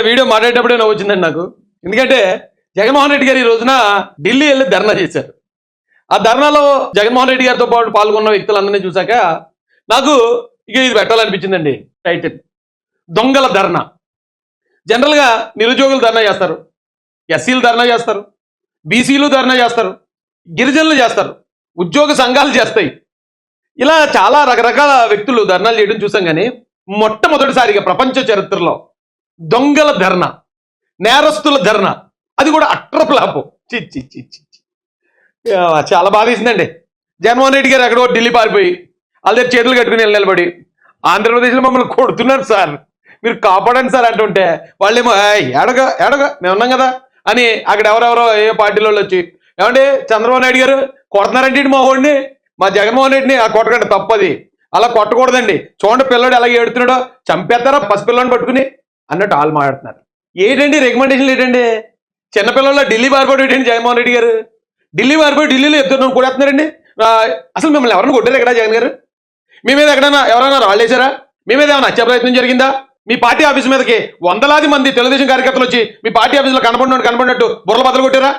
Video మాట్లాడేటప్పుడే నవ్వు వచ్చిందండి నాకు. ఎందుకంటే జగన్మోహన్ రెడ్డి గారు ఈ రోజున ఢిల్లీ వెళ్ళి ధర్నా చేశారు. ఆ ధర్నాలో జగన్మోహన్ రెడ్డి గారితో పాటు పాల్గొన్న వ్యక్తులందరినీ చూశాక నాకు ఇక ఇది పెట్టాలనిపించిందండి టైటిల్. దొంగల ధర్నా. జనరల్గా నిరుద్యోగులు ధర్నా చేస్తారు. ఎస్సీలు ధర్నా చేస్తారు. బీసీలు ధర్నా చేస్తారు. గిరిజనులు చేస్తారు. ఉద్యోగ సంఘాలు చేస్తాయి. ఇలా చాలా రకరకాల వ్యక్తులు ధర్నాలు చేయడం చూసాం కానీ మొట్టమొదటిసారిగా ప్రపంచ చరిత్రలో దొంగల ధర్నా నేరస్తుల ధర్నా. అది కూడా అట్రప్లాపు చి చిచ్చి చి చాలా బాధ వేసిందండి జగన్మోహన్ రెడ్డి గారు ఎక్కడో ఢిల్లీ పారిపోయి వాళ్ళ దగ్గర చేతులు కట్టుకుని వెళ్ళి నిలబడి ఆంధ్రప్రదేశ్లో మమ్మల్ని కొడుతున్నారు సార్. మీరు కాపాడండి సార్ అంటుంటే వాళ్ళేమో ఎడగ ఏడగ మేము ఉన్నాం కదా అని అక్కడ ఎవరెవరో ఏ పార్టీలో వాళ్ళు వచ్చి ఏమండి చంద్రబాబు నాయుడు గారు కొడుతున్నారంటే మా వాడిని మా జగన్మోహన్ రెడ్డిని ఆ కొట్టకండి తప్పది. అలా కొట్టకూడదండి. చూడండి పిల్లడు ఎలా ఏడుతున్నాడో చంపేస్తారా పసిపిల్లని పట్టుకుని? అన్నట్టు వాళ్ళు మాట్లాడుతున్నారు. ఏంటండి రికమెండేషన్లు ఏంటండి? చిన్నపిల్లల్లో ఢిల్లీ పారిపోవడం ఏంటండి జగన్మోహన్ రెడ్డి గారు. ఢిల్లీ పారిపోయి ఢిల్లీలో ఎత్తున్నారు కొడేస్తున్నారండి అసలు మిమ్మల్ని ఎవరైనా కొట్టారు ఎక్కడ జగన్ గారు? మీ మీద ఎక్కడైనా ఎవరైనా రాళ్ళేశారా మీ మీద ఏమైనా హత్య ప్రయత్నం జరిగిందా? మీ పార్టీ ఆఫీస్ మీదకి వందలాది మంది తెలుగుదేశం కార్యకర్తలు వచ్చి మీ పార్టీ ఆఫీస్లో కనపడినట్టు కనపడినట్టు బుర్రలు బద్దలు కొట్టారా?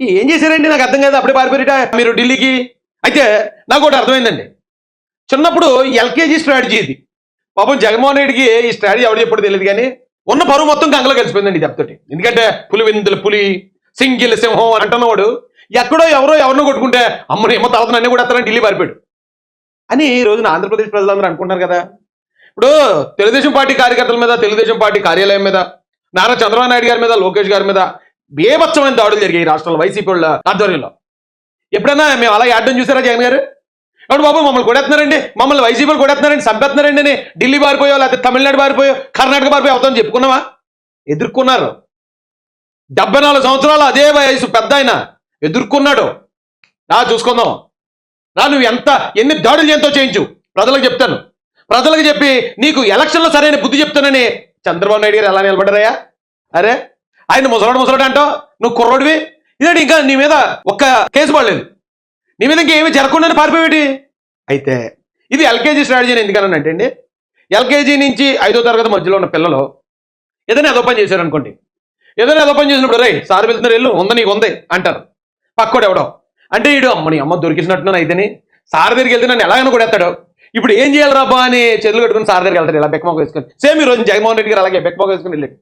ఏం చేశారండి? నాకు అర్థం కాదు అప్పుడే పారిపోయారట మీరు ఢిల్లీకి? అయితే నాకు ఒకటి అర్థమైందండి. చిన్నప్పుడు ఎల్కేజీ స్ట్రాటజీ ఇది. పాపం జగన్మోహన్ రెడ్డికి ఈ స్ట్రాటజీ ఎవరు చెప్పాడో తెలియదు కానీ ఉన్న పరువు మొత్తం గంగలో కలిసిపోయిందండి దెబ్బతోటి ఎందుకంటే పులివిందులు పులి సింగిల్ సింహం అంటున్నవాడు ఎక్కడో ఎవరో ఎవరినో కొట్టుకుంటే అమ్మని ఏమో తర్వాత నన్ను కూడా ఎత్తారని ఢిల్లీ పారిపోయాడు. అని ఈ రోజున ఆంధ్రప్రదేశ్ ప్రజలందరూ అనుకుంటున్నారు కదా. ఇప్పుడు తెలుగుదేశం పార్టీ కార్యకర్తల మీద తెలుగుదేశం పార్టీ కార్యాలయం మీద నారా చంద్రబాబు నాయుడు గారి మీద లోకేష్ గారి మీద బేభత్సమైన దాడులు జరిగాయి ఈ రాష్ట్రంలో వైసీపీ వాళ్ళ ఆధ్వర్యంలో. ఎప్పుడైనా మేము అలా యాడ్డం చూసారా జగన్ గారు? ఎవడు బాబు మమ్మల్ని కొడేస్తున్నారండి. మమ్మల్ని వైసీపీలు కొడేస్తున్నారండి చంపేస్తున్నారండి అని ఢిల్లీ పారిపోయో లేకపోతే తమిళనాడు పారిపోయో కర్ణాటక పారిపోయో అవుతామని చెప్పుకున్నావా? ఎదుర్కొన్నారు. డెబ్బై నాలుగు సంవత్సరాలు అదే వయసు పెద్ద ఆయన. ఎదుర్కొన్నాడు. రా చూసుకుందాం. రా నువ్వు ఎంత ఎన్ని దాడులు ఎంతో చేయించు. ప్రజలకు చెప్తాను. ప్రజలకు చెప్పి నీకు ఎలక్షన్లో సరైన బుద్ధి చెప్తానని చంద్రబాబు నాయుడు గారు ఎలా నిలబడ్డారయ్యా? అరే ఆయన ముసలాడు ముసలాడు అంటావు? నువ్వు కుర్రోడివి? ఇదేంటి ఇంకా నీ మీద ఒక్క కేసు పడలేదు. నీ మీద ఇంకా ఏమీ జరగకుండానే పారిపోయేటి? అయితే ఇది ఎల్కేజీ స్ట్రాటజీ అని ఎందుకనంటే అండి ఎల్కేజీ నుంచి ఐదో తరగతి మధ్యలో ఉన్న పిల్లలు ఏదైనా ఏదో పని చేశారు అనుకోండి. ఏదైనా ఏదో పని చేసినప్పుడు రే సార్ వెళ్తున్నారు వెళ్ళు ఉంది నీకు ఉంది అంటారు. పక్కోడు ఎవడో. అంటే ఈడు అమ్మ నీ అమ్మ దొరికిసినట్టున్నాను అయితేని సార్ దగ్గరికి వెళ్తే నన్ను ఎలాగైనా కొడేస్తాడు. ఇప్పుడు ఏం చేయాలి రాబా అని చేతులు కట్టుకుని సార్ దగ్గరికి వెళ్తాడు. ఇలా బెక్కమొక్క వేసుకొని. సేమ్ ఈ రోజు జగన్మోహన్ రెడ్డి గారు అలాగే బెక్కమొక్క వేసుకుని వెళ్ళాడు.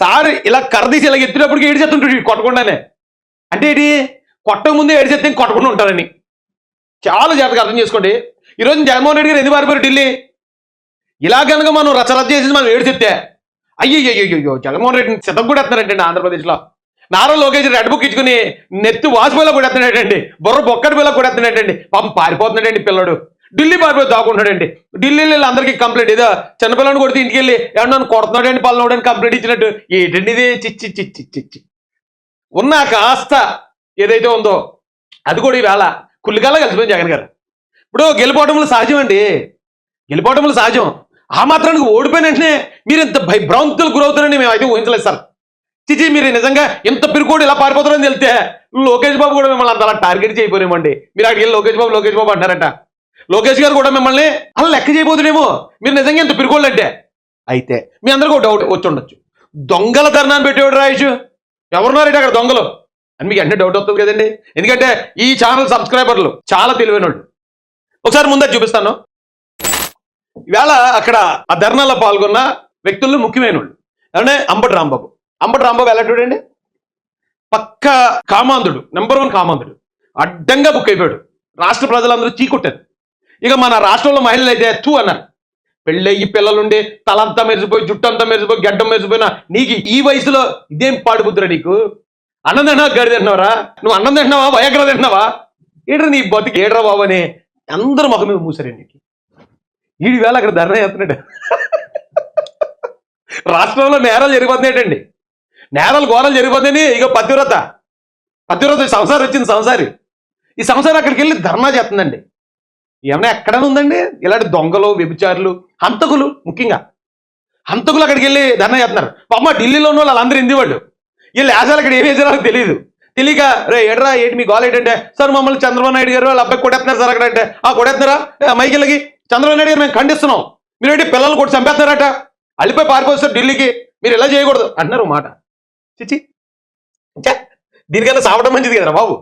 సార్ ఇలా కర్రదీసి ఇలా ఎత్తినప్పటికీ ఏడు చేస్తుంటాడు కొట్టకుండానే. అంటే ఏంటి? కొట్టక ముందే ఏడు కొట్టకుండా ఉంటారని చాలా జాగ్రత్తగా అర్థం చేసుకోండి. ఈరోజు జగన్మోహన్ రెడ్డి గారు ఎందుకు పారిపోయారు ఢిల్లీ? ఇలా కనుక మనం రచరచ చేసి మనం ఏడు చెప్తే అయ్యో జగన్మోహన్ రెడ్డిని సిద్ధం కూడా ఎత్తున్నారంటండి ఆంధ్రప్రదేశ్లో. నారా లోకేష్ రెడ్ బుక్ ఇచ్చుకుని నెత్తి వాసిపోయిలో కూడా ఎత్తున్నాడండి బుర్ర బొక్కడి పిల్ల కూడా ఎత్తున్నాడండి పాపం పారిపోతున్నాడండి పిల్లడు. ఢిల్లీ పారిపోయి దాక్కుంటాడండి ఢిల్లీలో వెళ్ళి అందరికీ కంప్లైంట్ ఏదో చిన్నపిల్లని కొడితే ఇంటికి వెళ్ళి ఏమన్నా కొడుతున్నాడండి పల్లనోడని కంప్లైంట్ ఇచ్చినట్టు. ఏంటండి ఇది? చిచ్చి చిచ్చి చిచ్చి ఉన్న కాస్త ఏదైతే ఉందో అది కూడా ఈవేళ కుల్లికల్లా కలిసిపోయింది జగన్ గారు. ఇప్పుడు గెలిపోవటంలో సహజం అండి. గెలిపోవటంలో సహజం. ఆ మాత్రానికి ఓడిపోయిన వెంటనే మీరు ఇంత భయభ్రాంతులు గురవుతారని మేము అయితే ఊహించలేదు సార్. చిచి మీరు నిజంగా ఇంత పిరుకోడు ఇలా పారిపోతారని తెలితే లోకేష్ బాబు కూడా మిమ్మల్ని అంత అలా టార్గెట్ చేయపోరేమండి మీరు అక్కడికి వెళ్ళి లోకేష్ బాబు లోకేష్ బాబు అంటారట లోకేష్ గారు కూడా మిమ్మల్ని అలా లెక్క చేయబోతుడేమో మీరు నిజంగా ఇంత పిరుకోళ్ళు అంటే. అయితే మీ అందరికీ ఒక డౌట్ వచ్చి ఉండొచ్చు. దొంగల ధర్నాన్ని పెట్టేవాడు రాయచ్చు ఎవరున్నారంటే అక్కడ దొంగలు? అని మీకు అంటే డౌట్ వస్తుంది కదండి. ఎందుకంటే ఈ ఛానల్ సబ్స్క్రైబర్లు చాలా తెలివైన ఒకసారి ముందే చూపిస్తాను. ఇవాళ అక్కడ ఆ ధర్నాలో పాల్గొన్న వ్యక్తుల్లో ముఖ్యమైన వాళ్ళు అంటే అంబటి రాంబాబు. అంబటి రాంబాబు ఎలా చూడండి? పక్క కామాంధుడు నెంబర్ వన్ కామాంధుడు. అడ్డంగా బుక్ అయిపోయాడు. రాష్ట్ర ప్రజలందరూ చీకొట్టారు. ఇక మన రాష్ట్రంలో మహిళలు అయితే తూ అన్నారు. పెళ్ళయ్యి పిల్లలుండి తలంతా మెరిసిపోయి జుట్టంతా మెరిసిపోయి గడ్డం మెరిసిపోయినా నీకు ఈ వయసులో ఇదేం పాడుకుద్దురా నీకు? అన్నం తిన్నావా గడి తిన్నావరా నువ్వు అన్నం తింటున్నావా? వయగ్ర తింటున్నావా? ఏడ్రా నీ బతికి? ఏడ్రా బాబు అని అందరూ మొహం మీద మూసారండి ఈడి వేళ అక్కడ ధర్నా చేస్తున్నాడు. రాష్ట్రంలో నేరాలు జరిగిపోతున్నాయండి నేరాలు ఘోరాలు జరిగిపోతాయని ఇక పతివ్రత. పతివ్రత సంసారం వచ్చింది సంసారి. ఈ సంసారం అక్కడికి వెళ్ళి ధర్నా చేస్తుందండి. ఏమైనా ఎక్కడైనా ఉందండి? ఇలాంటి దొంగలు వ్యభిచారులు హంతకులు ముఖ్యంగా. హంతకులు అక్కడికి వెళ్ళి ధర్నా చేస్తున్నారు. పాప ఢిల్లీలో ఉన్న వాళ్ళు అందరూ హిందీ వాళ్ళు వీళ్ళు యాసాలు అక్కడ ఏం నాకు తెలియదు తెలియక రే ఎడ్రా ఏంటి మీ గోల్ ఏంటంటే? సార్ మమ్మల్ని చంద్రబాబు నాయుడు గారు వాళ్ళ అబ్బాయి కొట్టేస్తున్నారు సార్ అక్కడ అంటే ఆ కొడేస్తున్నారా మైకిళ్ళకి చంద్రబాబు నాయుడు గారు మేము ఖండిస్తున్నాం. మీరేంటి పిల్లలు కొట్టి చంపేస్తున్నారట? అల్లిపోయి పారిపోతారు ఢిల్లీకి. మీరు ఇలా చేయకూడదు. అన్నారు మాట. చిచి దీనికన్నా సావడం మంచిది కదరా బాబు.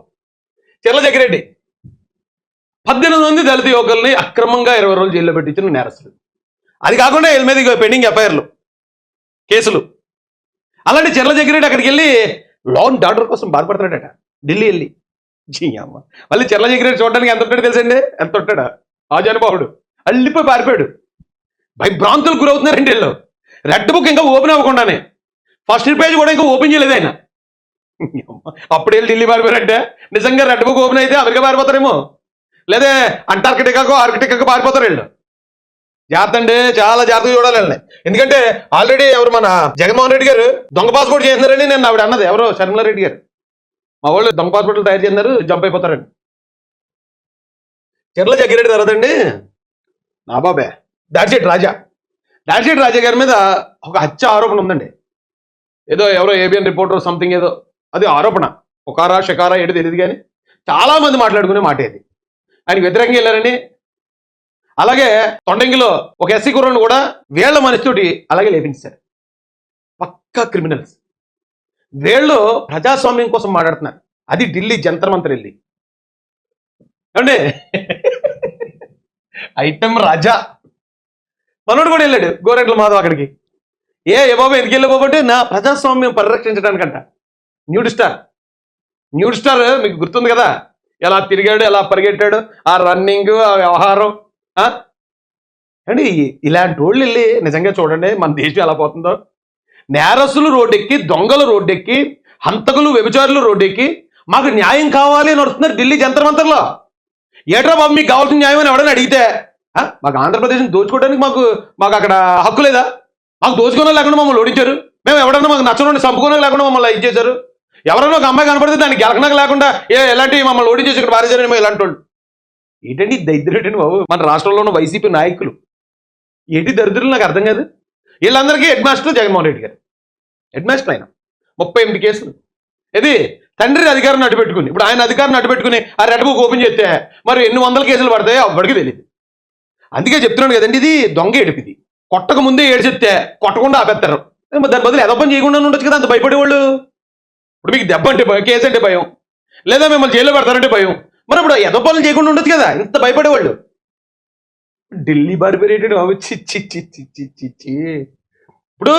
చెర్ల జగ్గిరెడ్డి పద్దెనిమిది మంది దళిత యువకుల్ని అక్రమంగా ఇరవై రోజులు జైల్లో పెట్టించిన నేరస్తులు. అది కాకుండా వీళ్ళ మీద పెండింగ్ ఎఫ్ఐఆర్లు కేసులు. అలాంటి చెర్ల జగ్గిరెడ్డి అక్కడికి వెళ్ళి లాంగ్ డాక్టర్ కోసం బాధపడుతున్నాడట. ఢిల్లీ వెళ్ళి. జీ అమ్మ. మళ్ళీ చెర్ల జగ్గిరెడ్డి చూడడానికి ఎంత ఉంటాడు తెలుసండి? ఎంత ఉంటాడా? ఆ అల్లిపోయి పారిపోయాడు. భయభ్రాంతులు గురవుతున్నారండి వీళ్ళు. రెడ్ బుక్ ఇంకా ఓపెన్ అవ్వకుండానే. ఫస్ట్ పేజ్ కూడా ఇంకా ఓపెన్ చేయలేదు ఆయన. అప్పుడు వెళ్ళి ఢిల్లీ పారిపోయారంటే. నిజంగా రెడ్ బుక్ ఓపెన్ అయితే అమెరికా పారిపోతారేమో. లేదా అంటార్కిటికాకో ఆర్కిటికాకో పారిపోతారు వీళ్ళు. జాగ్రత్త అండి చాలా జాగ్రత్తగా చూడాలి వీళ్ళని ఎందుకంటే ఆల్రెడీ ఎవరు మన జగన్మోహన్ రెడ్డి గారు దొంగ పాస్పోర్ట్ చేస్తున్నారని నేను ఆవిడ అన్నది. ఎవరో శర్మలారెడ్డి గారు. మా వాళ్ళు దొంగ పాస్పోర్ట్లు తయారు చేస్తున్నారు జంప్ అయిపోతారండి. చెర్ల జగ్గిరెడ్డి తర్వాతండి నా బాబే. దాడ్షెట్ రాజా. దాడ్షెట్ రాజా గారి మీద ఒక హత్య ఆరోపణ ఉందండి. ఏదో ఎవరో ఏబిఎన్ రిపోర్టర్ సంథింగ్ ఏదో. అది ఆరోపణ. ఒకరా షకారా ఏంటో తెలియదు కానీ చాలా మంది మాట్లాడుకునే మాట ఇది ఆయనకి వ్యతిరేకంగా వెళ్ళారని అలాగే తొండంగిలో ఒక ఎస్సీ కుర్రను కూడా వీళ్ళ మనిషితోటి అలాగే లేపించారు పక్కా క్రిమినల్స్. వీళ్ళు ప్రజాస్వామ్యం కోసం మాట్లాడుతున్నారు. అది ఢిల్లీ జంతర్ మంతర్ వెళ్ళి. అంటే ఐటమ్ రాజా. మనోడు కూడా వెళ్ళాడు గోరెంట్ల మాధవ్ అక్కడికి. ఏ ఏ బాబు ఎందుకు వెళ్ళే బాబు అంటే నా ప్రజాస్వామ్యం పరిరక్షించడానికంట. Nude star. న్యూడ్ స్టార్ మీకు గుర్తుంది కదా? ఎలా తిరిగాడు ఎలా పరిగెట్టాడు ఆ రన్నింగ్ ఆ వ్యవహారం. అండి ఇలాంటి వాళ్ళు వెళ్ళి నిజంగా చూడండి మన దేశం ఎలా పోతుందో. నేరస్తులు రోడ్డెక్కి దొంగలు రోడ్డెక్కి హంతకులు వ్యభిచారులు రోడ్డెక్కి మాకు న్యాయం కావాలి అని నడుస్తున్నారు ఢిల్లీ జంతర్ మంతర్లో. ఏట్రా బాబు మీకు కావాల్సిన న్యాయం అని ఎవడని అడిగితే ఆ? మాకు ఆంధ్రప్రదేశ్ని దోచుకోవడానికి మాకు మాకు అక్కడ హక్కు లేదా? మాకు దోచుకునే లేకుండా మమ్మల్ని ఓడించారు. మేము ఎవడన్నా మాకు నచ్చని చంపుకునే లేకుండా మమ్మల్ని ఇది చేశారు. ఎవరైనా ఒక అమ్మాయి కనపడితే దాన్ని గెలకనక లేకుండా ఏ ఎలాంటి మమ్మల్ని ఓడించేసి ఇక్కడ పారేశారని ఇలాంటి వాళ్ళు. ఏంటండి దరిద్రుడేంటి బాబు? మన రాష్ట్రంలో ఉన్న వైసీపీ నాయకులు. ఏంటి దరిద్రులు నాకు అర్థం కాదు? వీళ్ళందరికీ హెడ్ మాస్టర్ జగన్మోహన్ రెడ్డి గారు. హెడ్ మాస్టర్ ఆయన. ముప్పై ఎనిమిది కేసులు. ఇది తండ్రి అధికారం అడ్డుపెట్టుకుని ఇప్పుడు ఆయన అధికారం అడ్డుపెట్టుకుని ఆ రెడ్ బుక్ ఓపెన్ చేస్తే మరి ఎన్ని వందల కేసులు పడతాయో అప్పటికి తెలియదు అందుకే చెప్తున్నాను కదండి ఇది దొంగ ఏడిపిది కొట్టక ముందే ఏడిచెప్తే కొట్టకుండా ఆపేస్తారు దాని బదులు ఎదపని చేయకుండా ఉండొచ్చు కదా అంత భయపడేవాళ్ళు. ఇప్పుడు మీకు దెబ్బ అంటే భయం కేసు అంటే భయం. లేదా మిమ్మల్ని జైల్లో పెడతారంటే భయం. మరి ఇప్పుడు ఎదపనులు చేయకుండా ఉండొచ్చు కదా ఇంత భయపడేవాళ్ళు. ఢిల్లీ బారిపేరేటెడ్ చి చి చి చి చి ఇప్పుడు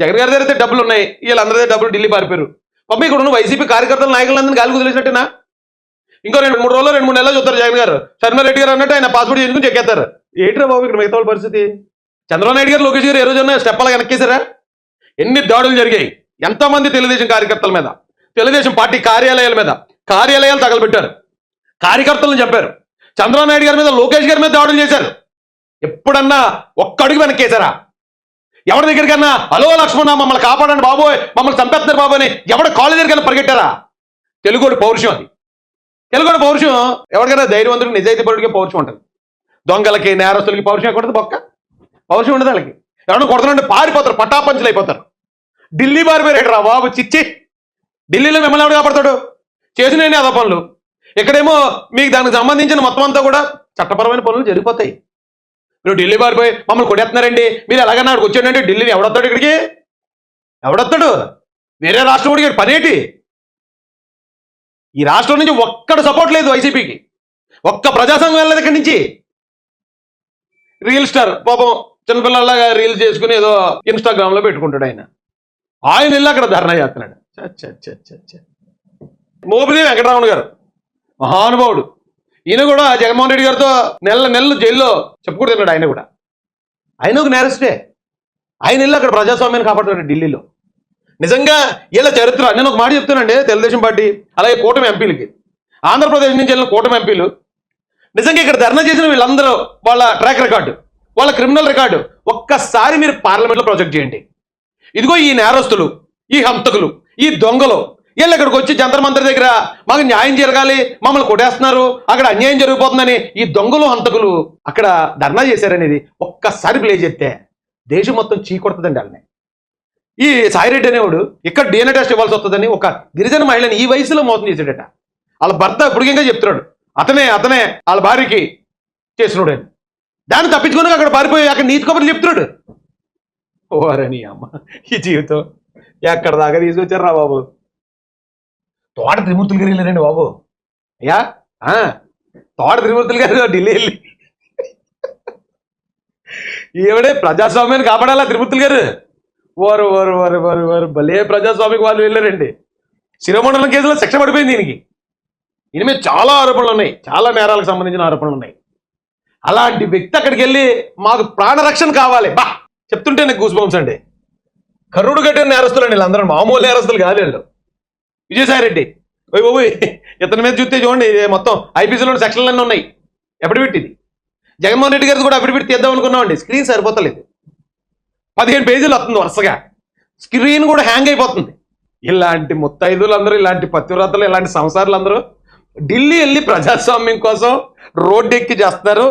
జగన్ గారి దగ్గర అయితే డబ్బులు ఉన్నాయి వీళ్ళందరి డబ్బులు ఢిల్లీ పారిపోయారు పాప ఇక్కడ ఉన్న వైసీపీ కార్యకర్తల నాయకులందరినీ గాలి కుదిలేసినట్టేనా ఇంకో రెండు మూడు రోజులు రెండు మూడు నెలలు చూస్తారు జగన్ గారు. శర్మారెడ్డి గారు అన్నట్టు ఆయన పాస్పోర్ట్ చేసుకుని చెక్కేస్తారు. ఏంట్రా బాబు ఇక్కడ మిగతా పరిస్థితి? చంద్రబాబు నాయుడు గారు లోకేష్ గారు ఏ రోజున స్టెప్పాలు వెనక్కేశారా? ఎన్ని దాడులు జరిగాయి? ఎంతమంది తెలుగుదేశం కార్యకర్తల మీద తెలుగుదేశం పార్టీ కార్యాలయాల మీద కార్యాలయాలు తగలబెట్టారు. కార్యకర్తలను చెప్పారు. చంద్రబాబు నాయుడు గారి మీద లోకేష్ గారి మీద దాడులు చేశారు. ఎప్పుడన్నా ఒక్క అడుగు వెనక్కేశారా? ఎవరి దగ్గరికన్నా హలో లక్ష్మణ మమ్మల్ని కాపాడండి బాబోయ్ మమ్మల్ని చంపేస్తున్నారు బాబు అని ఎవడ కాలేజ్ దగ్గరికన్నా పరిగెట్టారా? తెలుగుడు పౌరుషం అది. తెలుగుడు పౌరుషం ఎవరికైనా ధైర్యవంతుడికి నిజాయితీ పరుడికి పౌరుషం ఉంటుంది. దొంగలకి నేరస్తులకి పౌరుషం ఎక్కడదు బొక్క. పౌరుషం ఉండదు వాళ్ళకి. ఎవరైనా కొడుతుంటే పారిపోతారు పటాపంచులు అయిపోతారు. ఢిల్లీ పారిపోయారు రా బాబు చిచ్చి. ఢిల్లీలో మిమ్మల్ని ఎవడు కాపాడతాడు? చేసిన అదో పనులు. ఇక్కడేమో మీకు దానికి సంబంధించిన మొత్తం అంతా కూడా చట్టపరమైన పనులు జరిగిపోతాయి. మీరు ఢిల్లీ పారిపోయి మమ్మల్ని కొడేస్తున్నారండి మీరు ఎలాగన్నా అక్కడికి వచ్చాడంటే ఢిల్లీని ఎవడొస్తాడు ఇక్కడికి? ఎవడొస్తాడు వేరే రాష్ట్రం కూడా పనేటి? ఈ రాష్ట్రం నుంచి ఒక్కడు సపోర్ట్ లేదు వైసీపీకి. ఒక్క ప్రజాసంఘం వెళ్ళదు ఇక్కడి నుంచి. రీల్ స్టార్ పాపం చిన్నపిల్లలాగా రీల్స్ చేసుకుని ఏదో ఇన్స్టాగ్రామ్లో పెట్టుకుంటాడు ఆయన. ఆయన వెళ్ళి అక్కడ ధర్నా చేస్తున్నాడు. చ్చ, మోపిదేవి వెంకటరామన్ గారు. మహానుభావుడు. ఈయన కూడా జగన్మోహన్ రెడ్డి గారితో నెల నెలలు జైల్లో చెప్పుకుంటున్నాడు ఆయన కూడా. ఆయన ఒక నేరస్టే ఆయన వెళ్ళి అక్కడ ప్రజాస్వామ్యాన్ని కాపాడుతున్నాడు ఢిల్లీలో. నిజంగా వీళ్ళ చరిత్ర నేను ఒక మాట చెప్తానండి తెలుగుదేశం పార్టీ అలాగే కూటమి ఎంపీలకి. ఆంధ్రప్రదేశ్ నుంచి వెళ్ళిన కూటమి ఎంపీలు. నిజంగా ఇక్కడ ధర్నా చేసిన వీళ్ళందరూ వాళ్ళ ట్రాక్ రికార్డు వాళ్ళ క్రిమినల్ రికార్డు ఒక్కసారి మీరు పార్లమెంట్లో ప్రొజెక్ట్ చేయండి. ఇదిగో ఈ నేరస్తులు ఈ హంతకులు ఈ దొంగలు వీళ్ళు ఇక్కడికి వచ్చి జంతర్ మంత్రి దగ్గర మాకు న్యాయం జరగాలి మమ్మల్ని కొట్టేస్తున్నారు. అక్కడ అన్యాయం జరిగిపోతుందని ఈ దొంగలు హంతకులు అక్కడ ధర్నా చేశారనేది ఒక్కసారి ప్లే చేస్తే దేశం మొత్తం చీకొడుతుందండి వాళ్ళని. ఈ సాయిరెడ్డి అనేవాడు ఇక్కడ డిఎన్ఏ టెస్ట్ ఇవ్వాల్సి వస్తుందని ఒక గిరిజన మహిళని ఈ వయసులో మోసం చేశాడట. వాళ్ళ భర్త ఇప్పుడు చెప్తున్నాడు. అతనే అతనే వాళ్ళ భార్యకి చేసినాడు అని. దాన్ని తప్పించుకొని అక్కడ పారిపోయి అక్కడ నీతి కబుర్లు చెప్తున్నాడు. ఓరని అమ్మ ఈ జీవితం ఎక్కడ దాకా తీసుకొచ్చారు రా బాబు? తోట త్రిమూర్తులు గారు వెళ్ళారండి బాబు. అయ్యా? ఆ, తోట త్రిమూర్తులు గారు ఢిల్లీ వెళ్ళి. ఏమిడే ప్రజాస్వామ్యాన్ని కాపాడాలా త్రిమూర్తులు గారు? వారు వారు వారు వారు వారు భలే ప్రజాస్వామికి వాళ్ళు వెళ్ళారండి. శిరోమండలం కేసులో శిక్ష పడిపోయింది దీనికి. దీని మీద చాలా ఆరోపణలు ఉన్నాయి. చాలా నేరాలకు సంబంధించిన ఆరోపణలు ఉన్నాయి. అలాంటి వ్యక్తి అక్కడికి వెళ్ళి మాకు ప్రాణరక్షణ కావాలి. బా చెప్తుంటే నాకు గూస్ బంప్స్ అండి. కరుడు కట్టిన నేరస్తులు అండి వీళ్ళందరూ. మామూలు నేరస్తులు కాదు వీళ్ళు. విజయసాయి రెడ్డి ఓయ్ బాబోయ్ ఇతని మీద చూస్తే చూడండి మొత్తం ఐపీసీలో సెక్షన్లు అన్నీ ఉన్నాయి. ఎప్పుడు పెట్టింది? జగన్మోహన్ రెడ్డి గారిది కూడా అప్పుడు పెట్టి తీద్దాం అనుకున్నామండి. స్క్రీన్ సరిపోతలేదు. పదిహేను పేజీలు వస్తుంది వరుసగా. స్క్రీన్ కూడా హ్యాంగ్ అయిపోతుంది. ఇలాంటి ముత్తైదులు అందరూ ఇలాంటి పతివ్రతలు ఇలాంటి సంసారాలు అందరూ ఢిల్లీ వెళ్ళి ప్రజాస్వామ్యం కోసం రోడ్డు ఎక్కి చేస్తారు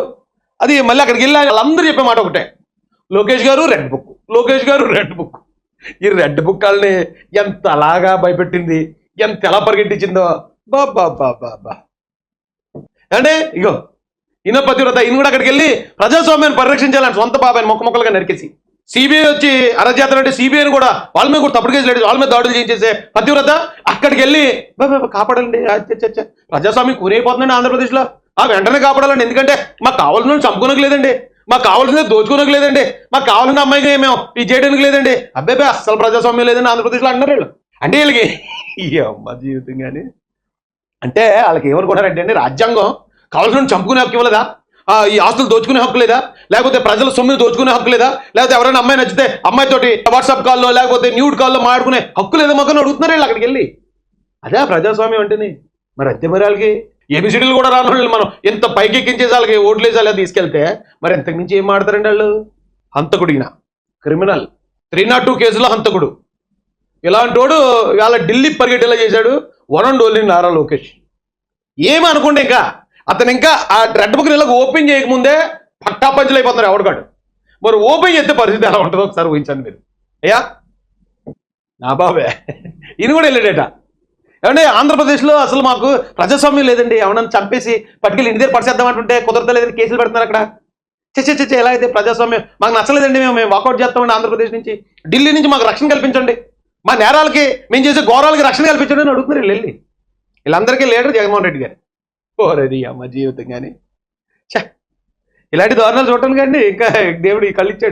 అది మళ్ళీ అక్కడికి వెళ్ళి వాళ్ళందరూ చెప్పే మాట ఒకటే. లోకేష్ గారు red book. Lokesh garu red book. ఈ రెడ్ బుక్ వాళ్ళని ఎంత అలాగా భయపెట్టింది? ఎంత ఎలా పరిగెట్టించిందో? బాబా బాబా బా అంటే ఇగో ఈయన పతివ్రత ఈయన కూడా అక్కడికి వెళ్ళి ప్రజాస్వామ్యాన్ని పరిరక్షించాలని సొంత బాబాయ్ మొక్క మొక్కలుగా నరికేసి సిబిఐ వచ్చి అరచేతలు అంటే సిబిఐని కూడా వాళ్ళ మీద కూడా తప్పుడు కేసులు లేడు వాళ్ళ మీద దాడులు చేయించేసే పతివ్రత అక్కడికి వెళ్ళి బాబా కాపాడండి. అచ్చ, ప్రజాస్వామ్యం కూరైపోతుందండి ఆంధ్రప్రదేశ్లో. ఆ వెంటనే కాపాడాలండి. ఎందుకంటే మాకు కావాల్సిన చంపుకోనకు లేదండి మాకు కావాల్సిందే దోచుకోనకు లేదండి మాకు కావాల్సిన అమ్మాయికి మేము ఈ చేయడానికి లేదండి అబ్బాయి అస్సలు ప్రజాస్వామ్యం లేదండి ఆంధ్రప్రదేశ్లో అంటారు వీళ్ళు. అంటే వీళ్ళకి ఈ అమ్మ జీవితం కానీ అంటే వాళ్ళకి ఏమనుకుంటారంటే అండి రాజ్యాంగం కావాల్సిన చంపుకునే హక్కు ఇవ్వలేదా? ఆ, ఈ ఆస్తులు దోచుకునే హక్కు లేదా? లేకపోతే ప్రజల సొమ్ముని దోచుకునే హక్కు లేదా? లేకపోతే ఎవరైనా అమ్మాయి నచ్చితే అమ్మాయితోటి వాట్సాప్ కాల్లో లేకపోతే న్యూడ్ కాల్లో మాట్లాడుకునే హక్కు లేదా మాకు అడుగుతున్నారు వీళ్ళు అక్కడికి వెళ్ళి. అదే ప్రజాస్వామ్యం అంటేనే. మరి అంతే మరి వాళ్ళకి. ఏబిసిడీలు కూడా రాని వాళ్ళు మనం ఎంత పైకి ఎక్కించేసి వాళ్ళకి ఓట్లు వేసి అలా తీసుకెళ్తే మరి ఎంతకు మించి ఏం మాడతారండి వాళ్ళు? హంతకుడిగిన క్రిమినల్. త్రీ నాట్ టూ కేసులో హంతకుడు. ఇలాంటి వాడు ఇవాళ ఢిల్లీ పరిగెట్టేలా చేశాడు. One and only Nara Lokesh. ఏమి అనుకోండి ఇంకా. అతను ఇంకా ఆ రెడ్ బుక్ నెలకు ఓపెన్ చేయకముందే పట్టా పంచులు అయిపోతున్నారు ఎవడగాడు మరి ఓపెన్ చేస్తే పరిస్థితి ఎలా ఉంటుందో ఒకసారి ఊహించండి మీరు. అయ్యా? నా బాబే. ఈయన కూడా వెళ్ళాడట ఏమంటే ఆంధ్రప్రదేశ్లో అసలు మాకు ప్రజాస్వామ్యం లేదండి. ఎవరన్నా చంపేసి పట్టుకెళ్ళి ఇంటి దగ్గర పరిచేద్దాం అంటుంటే కుదరతలేదని కేసులు పెడుతున్నారు అక్కడ. చచ్చే చచ్చే ఎలా అయితే ప్రజాస్వామ్యం మాకు నచ్చలేదండి మేము మేము వాకౌట్ చేస్తామండి ఆంధ్రప్రదేశ్ నుంచి. ఢిల్లీ నుంచి మాకు రక్షణ కల్పించండి. మా నేరాలకి మేము చేసే ఘోరాలకి రక్షణ కల్పించడం అడుగుతున్నారు వీళ్ళు వెళ్ళి. వీళ్ళందరికీ లీడర్ జగన్మోహన్ రెడ్డి గారు. ఓరది అమ్మ జీవితం కానీ ఇలాంటి దారుణాలు చూడటం కానీ ఇంకా దేవుడు ఈ కళ్ళు ఇచ్చాడు.